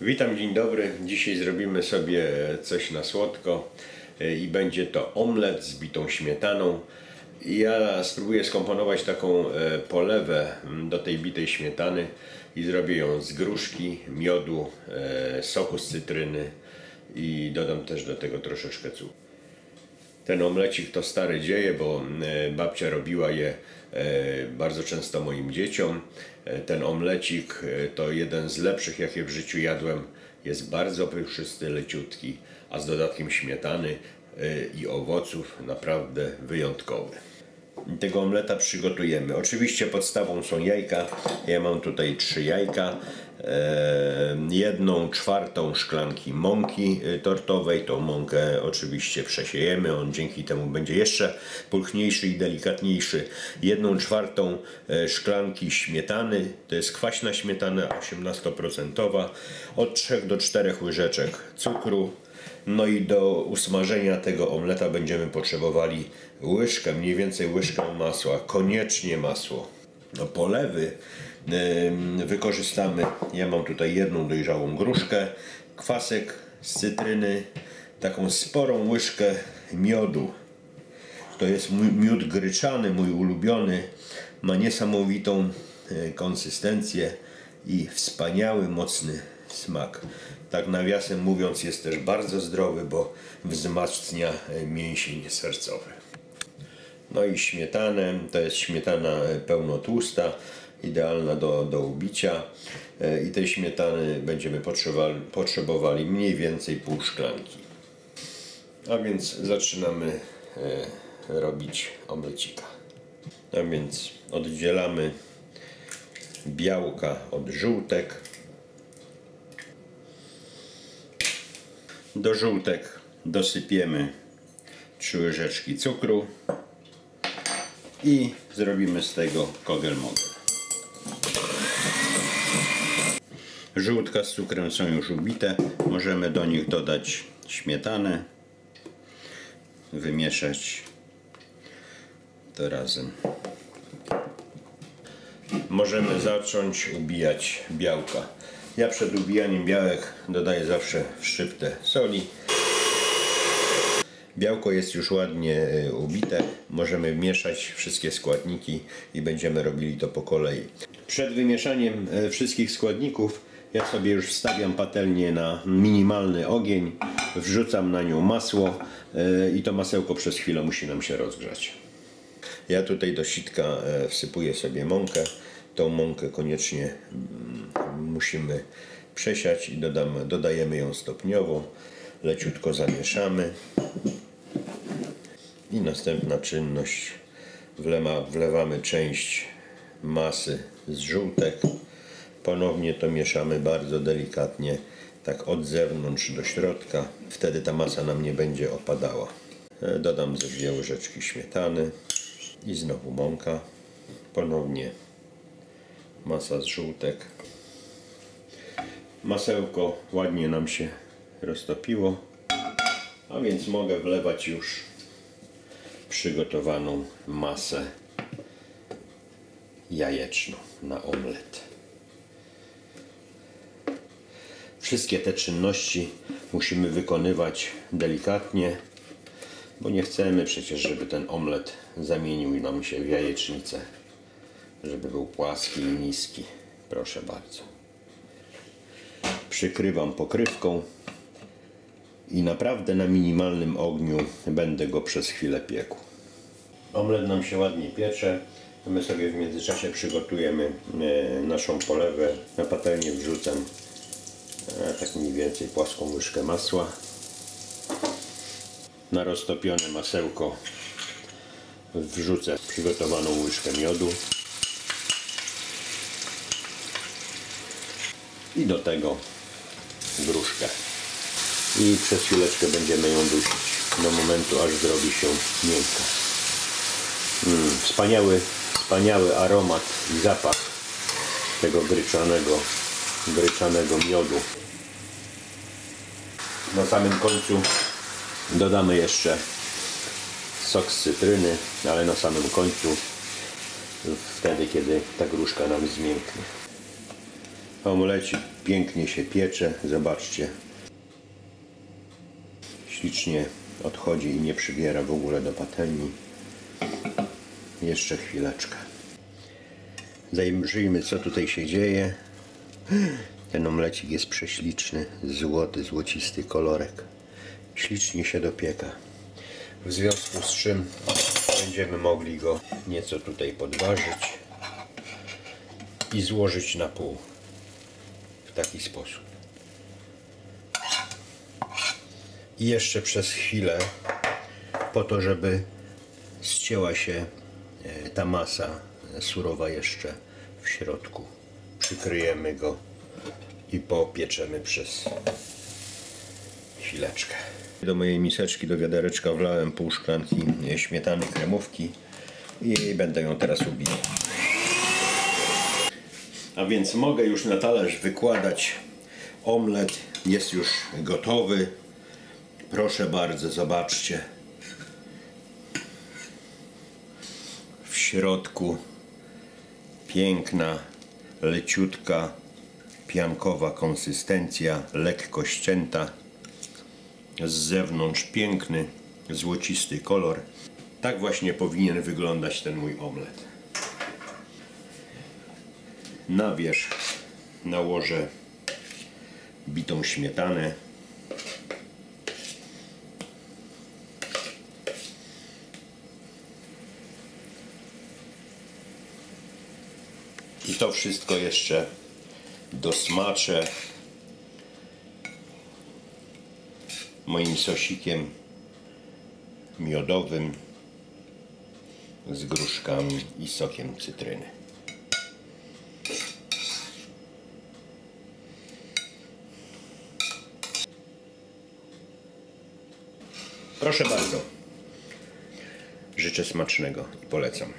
Witam, dzień dobry. Dzisiaj zrobimy sobie coś na słodko e, i będzie to omlet z bitą śmietaną. Ja spróbuję skomponować taką e, polewę mm, do tej bitej śmietany i zrobię ją z gruszki, miodu, e, soku z cytryny i dodam też do tego troszeczkę cukru. Ten omlecik to stare dzieje, bo e, babcia robiła je e, bardzo często moim dzieciom. E, Ten omlecik to jeden z lepszych, jakie w życiu jadłem. Jest bardzo pyszczysty, leciutki, a z dodatkiem śmietany i owoców naprawdę wyjątkowy. Tego omleta przygotujemy. Oczywiście podstawą są jajka. Ja mam tutaj trzy jajka. Jedną czwartą szklanki mąki e, tortowej. Tą mąkę oczywiście przesiejemy. On dzięki temu będzie jeszcze pulchniejszy i delikatniejszy. Jedną czwartą e, szklanki śmietany. To jest kwaśna śmietana 18%. Od 3 do 4 łyżeczek cukru. No i do usmażenia tego omleta będziemy potrzebowali łyżkę, mniej więcej łyżkę masła, koniecznie masło. Do polewy wykorzystamy, ja mam tutaj jedną dojrzałą gruszkę, kwasek z cytryny, taką sporą łyżkę miodu. To jest miód gryczany, mój ulubiony. Ma niesamowitą e, konsystencję i wspaniały, mocny smak. Tak nawiasem mówiąc jest też bardzo zdrowy, bo wzmacnia e, mięsień sercowy. No i śmietanę, to jest śmietana e, pełnotłusta, idealna do, do ubicia. E, I tej śmietany będziemy potrzebowali, potrzebowali mniej więcej pół szklanki. A więc zaczynamy e, robić omlecika. A więc oddzielamy białka od żółtek. Do żółtek dosypiemy 3 łyżeczki cukru i zrobimy z tego kogel mogel. Żółtka z cukrem są już ubite. Możemy do nich dodać śmietanę, wymieszać to razem. Możemy zacząć ubijać białka. Ja przed ubijaniem białek dodaję zawsze szczyptę soli. Białko jest już ładnie e, ubite. Możemy mieszać wszystkie składniki i będziemy robili to po kolei. Przed wymieszaniem e, wszystkich składników ja sobie już wstawiam patelnię na minimalny ogień, wrzucam na nią masło e, i to masełko przez chwilę musi nam się rozgrzać. Ja tutaj do sitka e, wsypuję sobie mąkę. Tą mąkę koniecznie mm, musimy przesiać i dodamy, dodajemy ją stopniowo. Leciutko zamieszamy. I następna czynność. Wlema, wlewamy część masy z żółtek. Ponownie to mieszamy bardzo delikatnie, tak od zewnątrz do środka. Wtedy ta masa nam nie będzie opadała. E, Dodam ze dwie łyżeczki śmietany i znowu mąka. Ponownie masa z żółtek. Masełko ładnie nam się roztopiło, a więc mogę wlewać już przygotowaną masę jajeczną na omlet. Wszystkie te czynności musimy wykonywać delikatnie, bo nie chcemy przecież, żeby ten omlet zamienił nam się w jajecznicę, żeby był płaski i niski. Proszę bardzo. Przykrywam pokrywką i naprawdę na minimalnym ogniu będę go przez chwilę piekł. Omlet nam się ładnie piecze. My sobie w międzyczasie przygotujemy e, naszą polewę. Na patelnię wrzucam tak mniej więcej płaską łyżkę masła. Na roztopione masełko wrzucę przygotowaną łyżkę miodu. I do tego gruszkę. I przez chwileczkę będziemy ją dusić do momentu, aż zrobi się miękka. Mm, wspaniały, wspaniały aromat i zapach tego gryczanego, gryczanego miodu. Na samym końcu dodamy jeszcze sok z cytryny, ale na samym końcu, wtedy kiedy ta gruszka nam zmięknie. Omelecik pięknie się piecze, zobaczcie. Ślicznie odchodzi i nie przybiera w ogóle do patelni. Jeszcze chwileczkę. Zajrzyjmy co tutaj się dzieje. Ten omlecik jest prześliczny, złoty, złocisty kolorek. Ślicznie się dopieka. W związku z czym będziemy mogli go nieco tutaj podważyć i złożyć na pół w taki sposób. I jeszcze przez chwilę po to, żeby ścięła się e, ta masa surowa jeszcze w środku. Przykryjemy go i popieczemy przez chwileczkę. Do mojej miseczki, do wiadereczka wlałem pół szklanki śmietany kremówki i będę ją teraz ubijał. A więc mogę już na talerz wykładać omlet. Jest już gotowy. Proszę bardzo, zobaczcie. W środku piękna, leciutka, piankowa konsystencja, lekko ścięta. Z zewnątrz piękny, złocisty kolor. Tak właśnie powinien wyglądać ten mój omlet. Na wierzch nałożę bitą śmietanę. I to wszystko jeszcze dosmaczę moim sosikiem miodowym z gruszkami i sokiem cytryny. Proszę bardzo. Życzę smacznego i polecam.